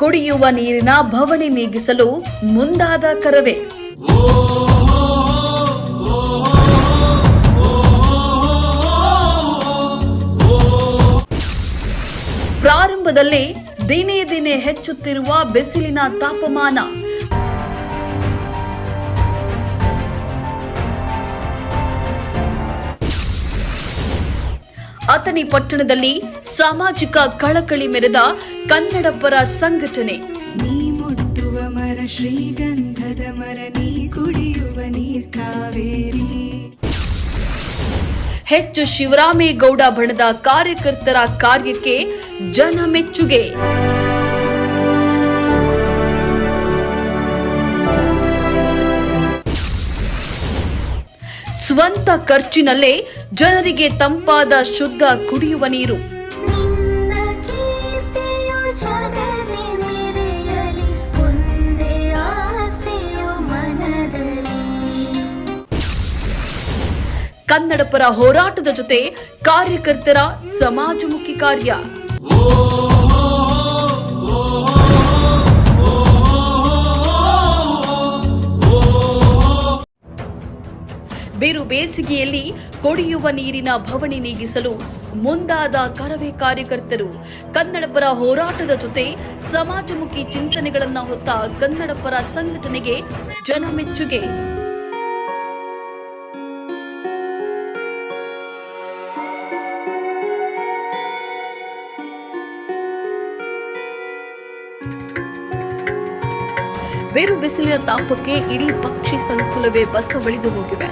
ಕುಡಿಯುವ ನೀರಿನ ಭವಣಿ ನೀಗಿಸಲು ಮುಂದಾದ ಕರವೇ. ಪ್ರಾರಂಭದಲ್ಲಿ ದಿನೇ ದಿನೇ ಹೆಚ್ಚುತ್ತಿರುವ ಬಿಸಿಲಿನ ತಾಪಮಾನ. ಅಥಣಿ ಪಟ್ಟಣದಲ್ಲಿ ಸಾಮಾಜಿಕ ಕಳಕಳಿ ಮೆರೆದ ಕನ್ನಡಪರ ಸಂಘಟನೆ. ನೀ ಮುಟ್ಟುವ ಮರ ಶ್ರೀಗಂಧದ ಮರ ನೀ ಕುಡಿಯುವ ನೀರ್ ಕಾವೇರಿ. ಹೆಚ್ಚು ಶಿವರಾಮೇಗೌಡ ಬಣದ ಕಾರ್ಯಕರ್ತರ ಕಾರ್ಯಕ್ಕೆ ಜನ ಮೆಚ್ಚುಗೆ. ಖರ್ಚಿನಲ್ಲೇ ಜನರಿಗೆ ತಂಪಾದ ಶುದ್ಧ ಕುಡಿಯುವ ನೀರು. ಕನ್ನಡ ಪರ ಹೋರಾಟದ ಜೊತೆ ಕಾರ್ಯಕರ್ತರ ಸಮಾಜಮುಖಿ ಕಾರ್ಯ. ಬೇರು ಬೇಸಿಗೆಯಲ್ಲಿ ಕುಡಿಯುವ ನೀರಿನ ಭವಣಿ ನೀಗಿಸಲು ಮುಂದಾದ ಕರವೇ ಕಾರ್ಯಕರ್ತರು. ಕನ್ನಡಪರ ಹೋರಾಟದ ಜೊತೆ ಸಮಾಜಮುಖಿ ಚಿಂತನೆಗಳನ್ನ ಹೊತ್ತ ಕನ್ನಡಪರ ಸಂಘಟನೆಗೆ ಜನ ಬೇರು ಬಿಸಿಲಿನ ತಾಪಕ್ಕೆ ಇಡೀ ಪಕ್ಷಿ ಸಂಕುಲವೇ ಬಸವಳಿದು ಹೋಗಿವೆ.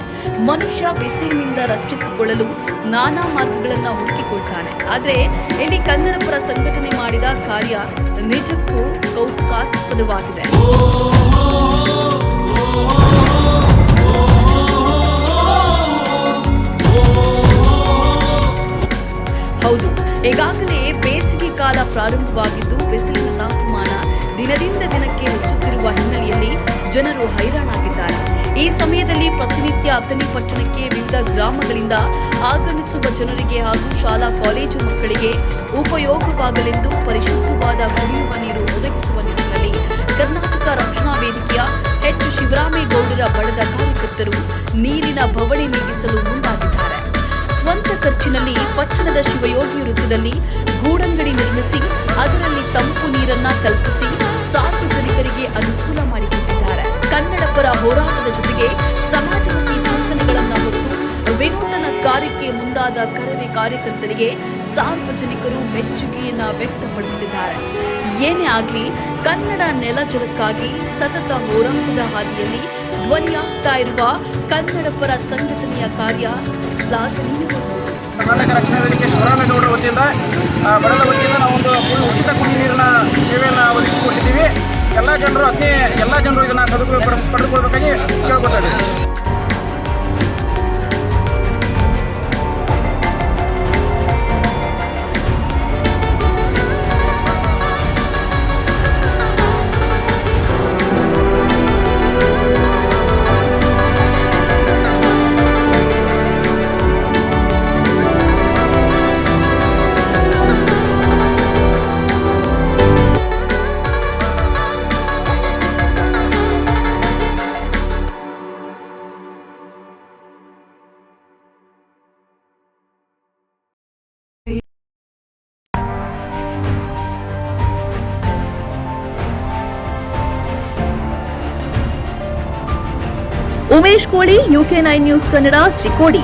ಮನುಷ್ಯ ಬಿಸಿಲಿನಿಂದ ರಕ್ಷಿಸಿಕೊಳ್ಳಲು ನಾನಾ ಮಾರ್ಗಗಳನ್ನ ಹುಡುಕಿಕೊಳ್ತಾನೆ. ಆದ್ರೆ ಇಲ್ಲಿ ಕನ್ನಡಪರ ಸಂಘಟನೆ ಮಾಡಿದ ಕಾರ್ಯ ನಿಜಕ್ಕೂ ಕೌತುಕಾಸ್ಪದವಾಗಿದೆ. ಹೌದು, ಈಗಾಗಲೇ ಬೇಸಿಗೆ ಕಾಲ ಪ್ರಾರಂಭವಾಗಿದ್ದು ಬಿಸಿಲಿನ ತಾಪಮಾನ ದಿನದಿಂದ ದಿನಕ್ಕೆ ಹೆಚ್ಚುತ್ತಿರುವ ಹಿನ್ನೆಲೆಯಲ್ಲಿ ಜನರು ಹೈರಾಣಾಗಿದ್ದಾರೆ. ಈ ಸಮಯದಲ್ಲಿ ಪ್ರತಿನಿತ್ಯ ಅಥಣಿ ಪಟ್ಟಣಕ್ಕೆ ವಿವಿಧ ಗ್ರಾಮಗಳಿಂದ ಆಗಮಿಸುವ ಜನರಿಗೆ ಹಾಗೂ ಶಾಲಾ ಕಾಲೇಜು ಮಕ್ಕಳಿಗೆ ಉಪಯೋಗವಾಗಲೆಂದು ಪರಿಶುದ್ಧವಾದ ಕುಡಿಯುವ ನೀರು ಒದಗಿಸುವ ನಿಟ್ಟಿನಲ್ಲಿ ಕರ್ನಾಟಕ ರಕ್ಷಣಾ ವೇದಿಕೆಯ ಹೆಚ್ಚು ಶಿವರಾಮೇಗೌಡರ ಬಳದ ಕಾರ್ಯಕರ್ತರು ನೀರಿನ ಬವಳಿ ನೀಗಿಸಲು ಮುಂದಾಗಿದ್ದಾರೆ. ಸ್ವಂತ ಖರ್ಚಿನಲ್ಲಿ ಪಟ್ಟಣದ ಶಿವಯೋಗಿ ವೃತ್ತದಲ್ಲಿ ಗೂಡಂಗಡಿ ನಿರ್ಮಿಸಿ, ಅದರಲ್ಲಿ ತಂಪು ನೀರನ್ನ ಕಲ್ಪಿಸಿ ಸಾರ್ವಜನಿಕರಿಗೆ ಅನುಕೂಲ ಮಾಡಿಕೊಟ್ಟಿದ್ದಾರೆ. ಕನ್ನಡಪರ ಹೋರಾಟದ ಜೊತೆಗೆ ಸಮಾಜಮುಖಿ ಚಿಂತನೆಗಳನ್ನು ಹೊತ್ತು ವಿನೂತನ ಕಾರ್ಯಕ್ಕೆ ಮುಂದಾದ ಕರವೇ ಕಾರ್ಯಕರ್ತರಿಗೆ ಸಾರ್ವಜನಿಕರು ಮೆಚ್ಚುಗೆಯನ್ನ ವ್ಯಕ್ತಪಡಿಸುತ್ತಿದ್ದಾರೆ. ಏನೇ ಆಗಲಿ, ಕನ್ನಡ ನೆಲಜಲಕ್ಕಾಗಿ ಸತತ ಹೋರಾಟದ ಹಾದಿಯಲ್ಲಿ ಧ್ವನಿಯಾಗ್ತಾ ಇರುವ ಕನ್ನಡಪರ ಸಂಘಟನೆಯ ಕಾರ್ಯ ಶ್ಲಾಘನೀಯ ಕರ್ನಾಟಕ ರಕ್ಷಣಾ ವೇದಿಕೆ ಶಿವರಾಮೇಗೌಡರ ವತಿಯಿಂದ ಬಣದ ವತಿಯಿಂದ ನಾವೊಂದು Umesh Koli UK nine news Kannada Chikkodi.